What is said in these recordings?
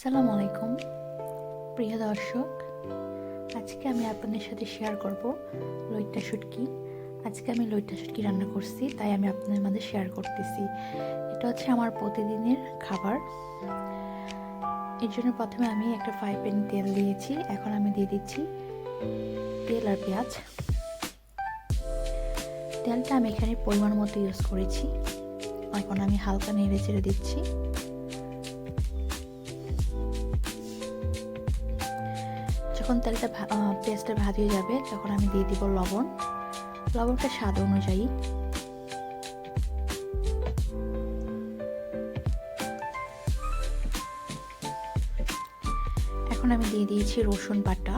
আসসালামু আলাইকুম, প্রিয় দর্শক। আজকে আমি আপনাদের সাথে শেয়ার করব লইট্টা শুটকি। আজকে আমি লইট্টা শুটকি রান্না করছি, তাই আমি আপনাদের মাঝে শেয়ার করতেছি। এটা হচ্ছে আমার প্রতিদিনের খাবার। এর জন্য প্রথমে আমি একটা ফ্রাই প্যান তেল দিয়েছি, এখন আমি দিয়ে দিচ্ছি তেল আর পেঁয়াজ। তেলটা আমি এখানে পরিমাণ মতো ইউজ করেছি। এখন আমি হালকা নেড়ে চেড়ে দিচ্ছি। যখন তেলটা পেঁয়াজটা ভাজি হয়ে যাবে। তখন আমি দিয়ে দিব লবণ। লবণটা স্বাদ অনুযায়ী। এখন আমি দিয়ে দিয়েছি রসুন বাটা।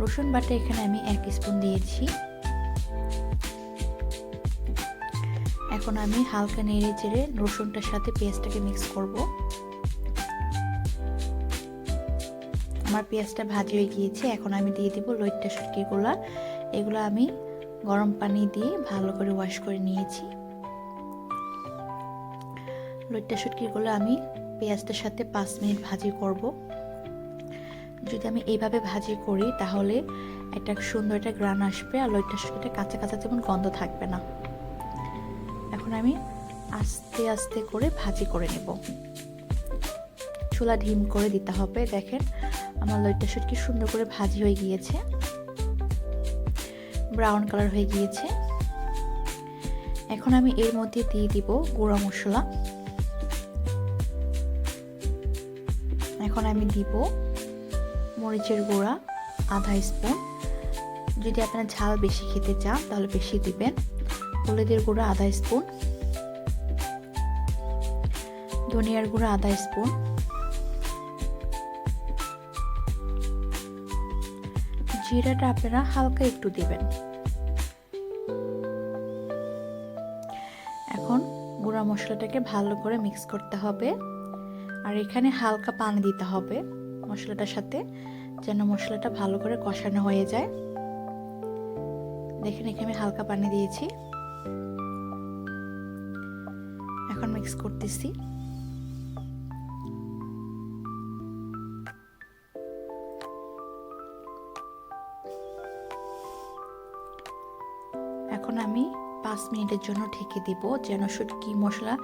রসুন বাটা এখানে আমি এক স্পুন দিয়েছি। এখন আমি হালকা নেড়ে চেড়ে রসুনটার সাথে পেঁয়াজটাকে মিক্স করব। আমার পেঁয়াজটা ভাজি হয়ে গিয়েছে, এখন আমি দিয়ে দিব লইট্টা শুটকিগুলো এগুলো আমি গরম পানি দিয়ে ভালো করে ওয়াশ করে নিয়েছি। লইট্টা শুটকিগুলো আমি পেঁয়াজটার সাথে পাঁচ মিনিট ভাজি করব। যদি আমি এইভাবে ভাজি করি, তাহলে একটা সুন্দর একটা গ্রান আসবে আর লইট্টা, শুটকিটা কাঁচা কাঁচা যেমন গন্ধ থাকবে না। এখন আমি আস্তে আস্তে করে ভাজি করে নেব। চুলা ঢিম করে দিতে হবে। দেখেন, আমার লইট্টা শুটকি সুন্দর করে ভাজি হয়ে গিয়েছে। ব্রাউন কালার হয়ে গিয়েছে। এখন আমি এর মধ্যে দিয়ে দিব গুঁড়া মশলা। এখন আমি দিব মরিচের গুঁড়া, আধা স্পুন। যদি আপনারা ঝাল বেশি খেতে চান, তাহলে বেশি দিবেন। হলুদের গুঁড়া, আধা স্পুন। ধনিয়ার গুঁড়া, আধা স্পুন। জিরাটা আপনারা হালকা একটু দেবেন। এখন গুঁড়া মশলাটাকে ভালো করে মিক্স করতে হবে। আর এখানে হালকা পানি দিতে হবে মশলাটার সাথে, যেন মশলাটা ভালো করে কষানো হয়ে যায়। দেখেন এখানে হালকা পানি দিয়েছি। এখন মিক্স করতেছি। এখন আমি পাঁচ মিনিটের জন্য ঢেকে দিব যেন শুটকি মশলা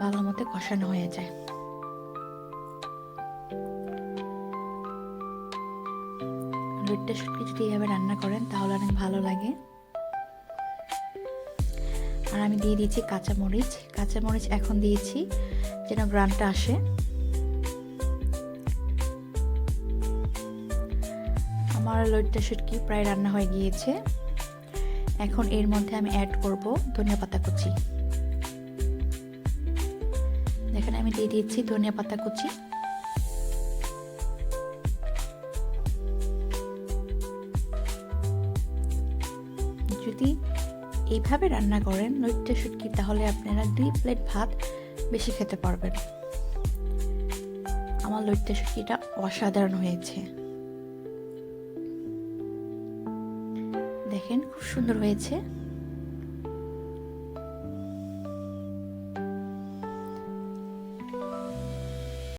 ভালো মতো কষানো হয়ে যায়। লুটটা শুটকি যদি এইভাবে রান্না করেন তাহলে অনেক ভালো লাগে। আর আমি দিয়ে দিয়েছি কাঁচামরিচ। কাঁচামরিচ এখন দিয়েছি যেন গ্রানটা আসে। আমার লইট্টা শুটকি প্রায় রান্না হয়ে গিয়েছে। এখন এর মধ্যে আমি অ্যাড করব ধনিয়া পাতা কুচি। দেখেন আমি দিয়ে দিয়েছি ধনিয়া পাতা কুচি। যদি এইভাবে রান্না করেন নৈট্য শুটকি, তাহলে আপনারা দুই প্লেট ভাত বেশি খেতে পারবেন। আমার লইট্য শুটকিটা অসাধারণ হয়েছে। দেখেন খুব সুন্দর হয়েছে।